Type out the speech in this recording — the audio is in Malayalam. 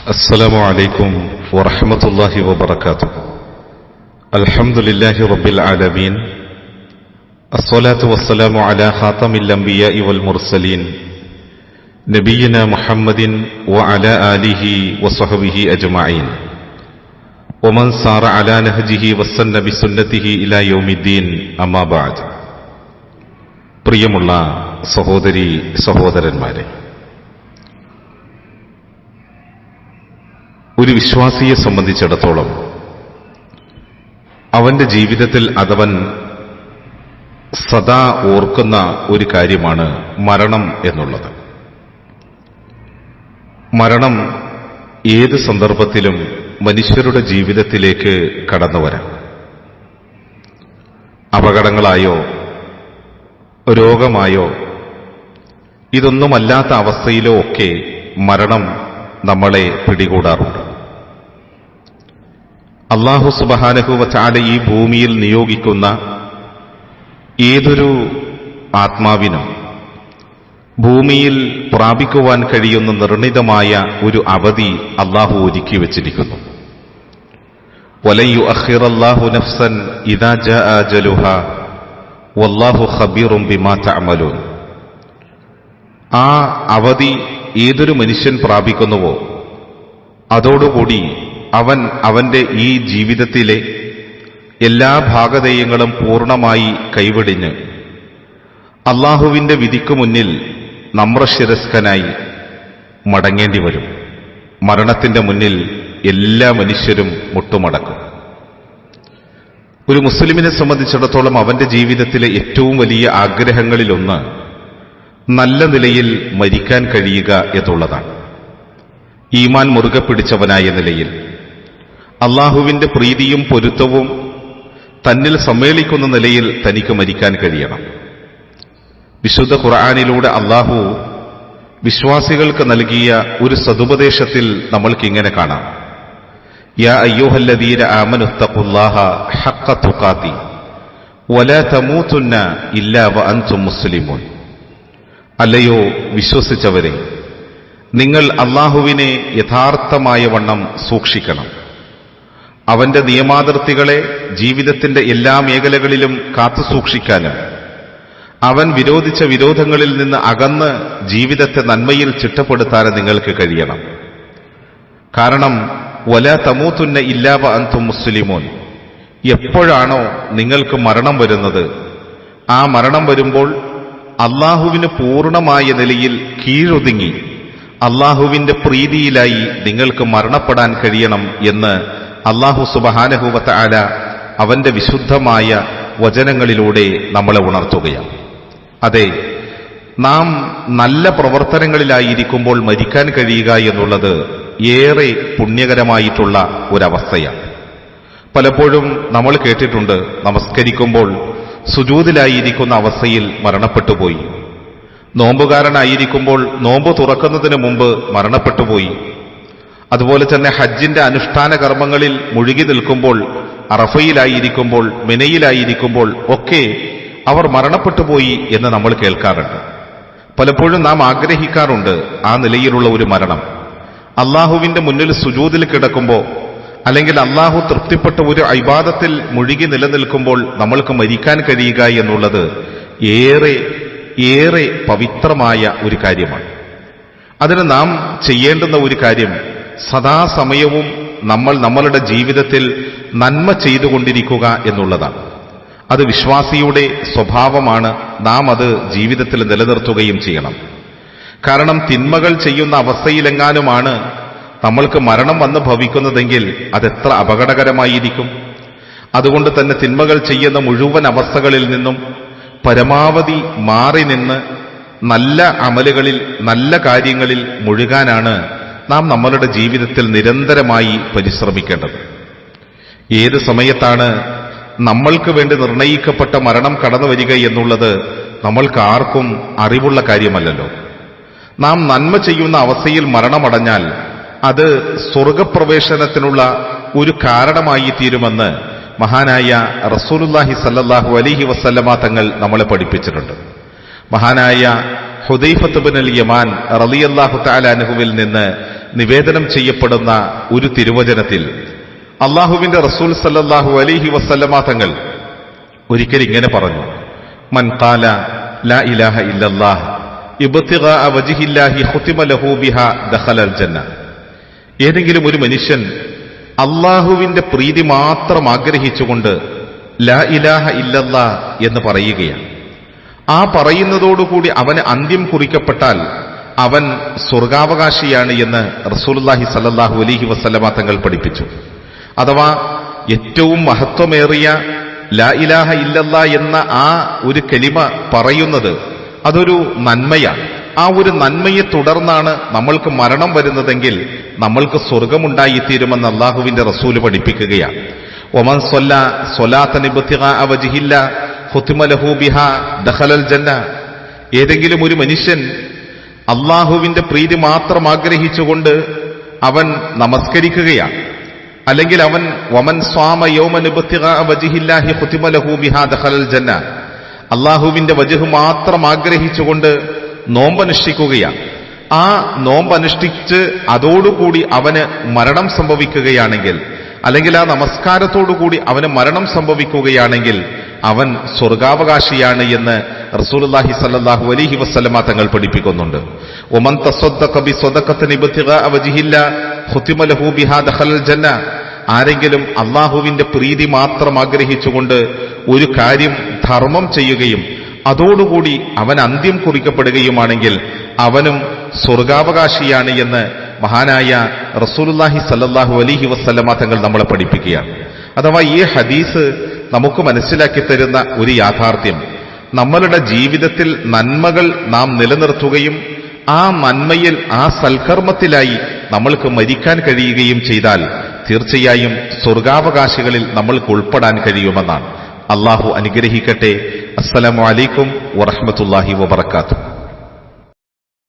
السلام عليكم ورحمة الله وبركاته الحمد لله رب العالمين الصلاة والسلام على خاتم الأنبياء والمرسلين نبينا محمد وعلى آله وصحبه أجمعين ومن سار على نهجه وسن بسنته إلى يوم الدين أما بعد പ്രിയമുള്ള സഹോദരി സഹോദരന്മാരെ ഒരു വിശ്വാസിയെ സംബന്ധിച്ചിടത്തോളം അവന്റെ ജീവിതത്തിൽ അതവൻ സദാ ഓർക്കുന്ന ഒരു കാര്യമാണ് മരണം എന്നുള്ളത്. മരണം ഏത് സന്ദർഭത്തിലും മനുഷ്യരുടെ ജീവിതത്തിലേക്ക് കടന്നു വരാം അപകടങ്ങളായോ രോഗമായോ ഇതൊന്നുമല്ലാത്ത അവസ്ഥയിലോ ഒക്കെ മരണം നമ്മളെ പിടികൂടാറുണ്ട്. അള്ളാഹു സുബഹാനഹുവ ചാല ഈ ഭൂമിയിൽ നിയോഗിക്കുന്ന ഏതൊരു ആത്മാവിനും ഭൂമിയിൽ പ്രാപിക്കുവാൻ കഴിയുന്ന നിർണിതമായ ഒരു അവധി അള്ളാഹു ഒരുക്കി വച്ചിരിക്കുന്നു. നഫ്സൻ ഇദാ വല്ലാഹു ബിമാ ആ അവധി ഏതൊരു മനുഷ്യൻ പ്രാപിക്കുന്നുവോ അതോടുകൂടി അവൻ അവന്റെ ഈ ജീവിതത്തിലെ എല്ലാ ഭാഗധേയങ്ങളും പൂർണമായി കൈവെടിഞ്ഞ് അള്ളാഹുവിന്റെ വിധിക്കു മുന്നിൽ നമ്രശിരസ്കനായി മടങ്ങേണ്ടി വരും. മരണത്തിന്റെ മുന്നിൽ എല്ലാ മനുഷ്യരും മുട്ടുമടക്കും. ഒരു മുസ്ലിമിനെ സംബന്ധിച്ചിടത്തോളം അവന്റെ ജീവിതത്തിലെ ഏറ്റവും വലിയ ആഗ്രഹങ്ങളിലൊന്ന് നല്ല നിലയിൽ മരിക്കാൻ കഴിയുക എന്നുള്ളതാണ്. ഈമാൻ മുറുകെ പിടിച്ചവനായ നിലയിൽ. അള്ളാഹുവിന്റെ പ്രീതിയും പൊരുത്തവും തന്നിൽ സമ്മേളിക്കുന്ന നിലയിൽ തനിക്ക് മരിക്കാൻ കഴിയണം. വിശുദ്ധ ഖുർആാനിലൂടെ അള്ളാഹു വിശ്വാസികൾക്ക് നൽകിയ ഒരു സതുപദേശത്തിൽ നമ്മൾക്കിങ്ങനെ കാണാം. യാ അയ്യോഹല്ലദീര ആമനുത്തഖുല്ലാഹ ഹക്ക തുക്കാത്തി വലാ തമൂത്തുന്ന ഇല്ലാ വ അൻതും മുസ്ലിമൂൻ. അല്ലയോ വിശ്വസിച്ചവരെ നിങ്ങൾ അള്ളാഹുവിനെ യഥാർത്ഥമായ വണ്ണം സൂക്ഷിക്കണം. അവന്റെ നിയമാതിർത്തികളെ ജീവിതത്തിന്റെ എല്ലാ മേഖലകളിലും കാത്തുസൂക്ഷിക്കാനും അവൻ വിരോധിച്ച വിരോധങ്ങളിൽ നിന്ന് അകന്ന് ജീവിതത്തെ നന്മയിൽ ചിട്ടപ്പെടുത്താൻ നിങ്ങൾക്ക് കഴിയണം. കാരണം വല തമൂത്തുന്ന ഇല്ലാവ അന്തും മുസ്ലിമോൻ. എപ്പോഴാണോ നിങ്ങൾക്ക് മരണം വരുന്നത് ആ മരണം വരുമ്പോൾ അള്ളാഹുവിന് പൂർണമായ നിലയിൽ കീഴൊതുങ്ങി അള്ളാഹുവിന്റെ പ്രീതിയിലായി നിങ്ങൾക്ക് മരണപ്പെടാൻ കഴിയണം എന്ന് അള്ളാഹു സുബഹാനഹൂവത്ത് ആല അവന്റെ വിശുദ്ധമായ വചനങ്ങളിലൂടെ നമ്മളെ ഉണർത്തുകയാണ്. അതെ നാം നല്ല പ്രവർത്തനങ്ങളിലായിരിക്കുമ്പോൾ മരിക്കാൻ കഴിയുക എന്നുള്ളത് ഏറെ പുണ്യകരമായിട്ടുള്ള ഒരവസ്ഥയാണ്. പലപ്പോഴും നമ്മൾ കേട്ടിട്ടുണ്ട് നമസ്കരിക്കുമ്പോൾ സുജൂതിലായിരിക്കുന്ന അവസ്ഥയിൽ മരണപ്പെട്ടുപോയി. നോമ്പുകാരനായിരിക്കുമ്പോൾ നോമ്പ് തുറക്കുന്നതിന് മുമ്പ് മരണപ്പെട്ടുപോയി. അതുപോലെ തന്നെ ഹജ്ജിന്റെ അനുഷ്ഠാന കർമ്മങ്ങളിൽ മുഴുകി നിൽക്കുമ്പോൾ അറഫയിലായിരിക്കുമ്പോൾ മിനയിലായിരിക്കുമ്പോൾ ഒക്കെ അവർ മരണപ്പെട്ടു പോയി എന്ന് നമ്മൾ കേൾക്കാറുണ്ട്. പലപ്പോഴും നാം ആഗ്രഹിക്കാറുണ്ട് ആ നിലയിലുള്ള ഒരു മരണം. അള്ളാഹുവിന്റെ മുന്നിൽ സുജൂതിൽ കിടക്കുമ്പോൾ അല്ലെങ്കിൽ അള്ളാഹു തൃപ്തിപ്പെട്ട ഒരു ഐബാദത്തിൽ മുഴുകി നിലനിൽക്കുമ്പോൾ നമ്മൾക്ക് മരിക്കാൻ കഴിയുക എന്നുള്ളത് ഏറെ ഏറെ പവിത്രമായ ഒരു കാര്യമാണ്. അതിന് നാം ചെയ്യേണ്ടുന്ന ഒരു കാര്യം സദാസമയവും നമ്മൾ നമ്മളുടെ ജീവിതത്തിൽ നന്മ ചെയ്തുകൊണ്ടിരിക്കുക എന്നുള്ളതാണ്. അത് വിശ്വാസിയുടെ സ്വഭാവമാണ്. നാം അത് ജീവിതത്തിൽ നിലനിർത്തുകയും ചെയ്യണം. കാരണം തിന്മകൾ ചെയ്യുന്ന അവസ്ഥയിലെങ്ങാനുമാണ് നമ്മൾക്ക് മരണം വന്ന് ഭവിക്കുന്നതെങ്കിൽ അതെത്ര അപകടകരമായിരിക്കും. അതുകൊണ്ട് തന്നെ തിന്മകൾ ചെയ്യുന്ന മുഴുവൻ അവസ്ഥകളിൽ നിന്നും പരമാവധി മാറി നിന്ന് നല്ല അമലുകളിൽ നല്ല കാര്യങ്ങളിൽ മുഴുകാനാണ് നാം നമ്മളുടെ ജീവിതത്തിൽ നിരന്തരമായി പരിശ്രമിക്കേണ്ടത്. ഏത് സമയത്താണ് നമ്മൾക്ക് വേണ്ടി നിർണയിക്കപ്പെട്ട മരണം കടന്നു വരിക എന്നുള്ളത് നമ്മൾക്ക് ആർക്കും അറിവുള്ള കാര്യമല്ലല്ലോ. നാം നന്മ ചെയ്യുന്ന അവസ്ഥയിൽ മരണമടഞ്ഞാൽ അത് സ്വർഗപ്രവേശനത്തിനുള്ള ഒരു കാരണമായി തീരുമെന്ന് മഹാനായ റസൂലുല്ലാഹി സല്ലാഹു അലിഹി വസല്ലമ തങ്ങൾ നമ്മളെ പഠിപ്പിച്ചിട്ടുണ്ട്. മഹാനായ ഹുദൈഫത്ത് ബിൻ അൽ യമാൻ റളിയല്ലാഹു തആലാനുഹുവിൽ നിന്ന് നിവേദനം ചെയ്യപ്പെടുന്ന ഒരു തിരുവചനത്തിൽ അള്ളാഹുവിന്റെ റസൂൽ സല്ലാഹു അലിഹി വസല്ലമ തങ്ങൾ ഒരിക്കൽ ഇങ്ങനെ പറഞ്ഞു മൻ ഖാല ലാ ഇലാഹ ഇല്ലല്ലാഹ് ഏതെങ്കിലും ഒരു മനുഷ്യൻ അള്ളാഹുവിന്റെ പ്രീതി മാത്രം ആഗ്രഹിച്ചുകൊണ്ട് ലാ ഇലാഹ ഇല്ലല്ലാ എന്ന് പറയുകയാണ്. ആ പറയുന്നതോടുകൂടി അവന് അന്ത്യം കുറിക്കപ്പെട്ടാൽ അവൻ സ്വർഗാവകാശിയാണ് എന്ന് റസൂലുള്ളാഹി സല്ലാഹു അലഹി വസ്ലമ തങ്ങൾ പഠിപ്പിച്ചു. അഥവാ ഏറ്റവും മഹത്വമേറിയ ലാ ഇലാഹ ഇല്ലല്ല എന്ന ആ ഒരു കലിമ പറയുന്നത് അതൊരു നന്മയാണ് ആ ഒരു നന്മയെ തുടർന്നാണ് നമ്മൾക്ക് മരണം വരുന്നതെങ്കിൽ നമ്മൾക്ക് സ്വർഗമുണ്ടായിത്തീരുമെന്ന് അള്ളാഹുവിന്റെ റസൂൽ പഠിപ്പിക്കുകയാണ് ഒമൻ സൊല്ല സൊലാത്ത വജിഹില്ല ജന്ന. ഏതെങ്കിലും ഒരു മനുഷ്യൻ അള്ളാഹുവിന്റെ പ്രീതി മാത്രം ആഗ്രഹിച്ചുകൊണ്ട് അവൻ നമസ്കരിക്കുകയാണ്. അല്ലെങ്കിൽ അവൻ വമൻ സ്വാമ യൗമൻ വജിഹില്ലാഹി ഹുത്തിമ ലഹു ബിഹ ദഖലൽ ജന്ന. അള്ളാഹുവിന്റെ വജുഹ് മാത്രം ആഗ്രഹിച്ചുകൊണ്ട് നോമ്പനുഷ്ഠിക്കുകയാണ്. ആ നോമ്പനുഷ്ഠിച്ച് അതോടുകൂടി അവന് മരണം സംഭവിക്കുകയാണെങ്കിൽ അല്ലെങ്കിൽ ആ നമസ്കാരത്തോടുകൂടി അവന് മരണം സംഭവിക്കുകയാണെങ്കിൽ അവൻ സ്വർഗാവകാശിയാണ് എന്ന് റസൂലുള്ളാഹി സല്ലാഹു അലഹി വസല്ലമ തങ്ങൾ പഠിപ്പിക്കുന്നുണ്ട്. ഒമൻ ജന്ന ആരെങ്കിലും അള്ളാഹുവിന്റെ പ്രീതി മാത്രം ആഗ്രഹിച്ചുകൊണ്ട് ഒരു കാര്യം ധർമ്മം ചെയ്യുകയും അതോടുകൂടി അവൻ അന്ത്യം കുറിക്കപ്പെടുകയുമാണെങ്കിൽ അവനും സ്വർഗാവകാശിയാണ് എന്ന് മഹാനായ റസൂലുല്ലാഹി സല്ലാഹു അലഹി വസല്ലമ തങ്ങൾ നമ്മളെ പഠിപ്പിക്കുകയാണ്. അഥവാ ഈ ഹദീസ് നമുക്ക് മനസ്സിലാക്കി തരുന്ന ഒരു യാഥാർത്ഥ്യം. നമ്മളുടെ ജീവിതത്തിൽ നന്മകൾ നാം നിലനിർത്തുകയും ആ നന്മയിൽ ആ സൽക്കർമ്മത്തിലായി നമ്മൾക്ക് മരിക്കാൻ കഴിയുകയും ചെയ്താൽ തീർച്ചയായും സ്വർഗാവകാശികളിൽ നമ്മൾക്ക് ഉൾപ്പെടാൻ കഴിയുമെന്നാണ്. അള്ളാഹു അനുഗ്രഹിക്കട്ടെ. അസ്സലാമലൈക്കും വറഹമത്തല്ലാഹി വബർക്കാത്തു